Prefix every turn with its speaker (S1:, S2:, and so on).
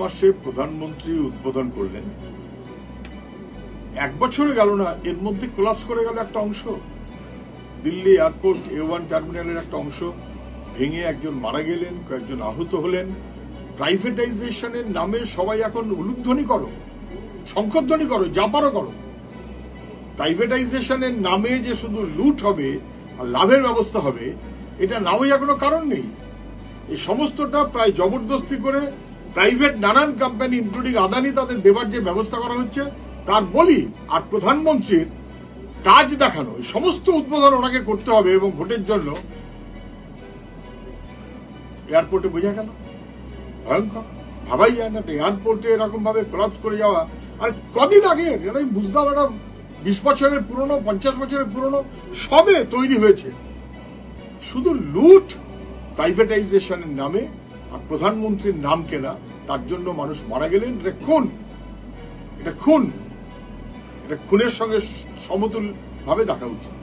S1: মাসে প্রধানমন্ত্রী উদ্বোধন করলেন। এক বছরে গেল না, এর মধ্যে কোলাপস করে গেল একটা অংশ। দিল্লি এয়ারপোর্ট এ ওয়ান টার্মিনালের একটা অংশ ভেঙে একজন মারা গেলেন, কয়েকজন আহত হলেন। প্রাইভেটাইজেশনের নামে সবাই এখন উলুধ্বনি করো শঙ্খধ্বনি করো যা পারো করো। প্রাইভেটাইজেশনের নামে যে শুধু লুট হবে আর লাভের ব্যবস্থা হবে, এটা না হইয়া কোনো কারণ নেই। এই সমস্তটা প্রায় জবরদস্তি করে প্রাইভেট নানান কোম্পানি ইনক্লুডিং আদানি, তাদের দেবার যে ব্যবস্থা করা হচ্ছে, তার বলি আর প্রধানমন্ত্রীর কাজ দেখানো সমস্ত উদ্বোধন ওনাকে করতে হবে এবং ভোটের জন্য এয়ারপোর্টে বোঝা গেল। ভয়ঙ্কর। ভাবাই যায় না, এয়ারপোর্টে এরকম ভাবে কোলাপস করে যাওয়া। আর কদিন আগে এটা আমি বুঝতাম এটা বিশ বছরের পুরনো, পঞ্চাশ বছরের পুরনো, সবে তৈরি হয়েছে। শুধু লুট প্রাইভেটাইজেশনের নামে আর প্রধানমন্ত্রীর নাম কেনা, তার জন্য মানুষ মারা গেলেন? এটা খুন। এটা খুন। এটা খুনের সঙ্গে সমতুল ভাবে দেখা উচিত।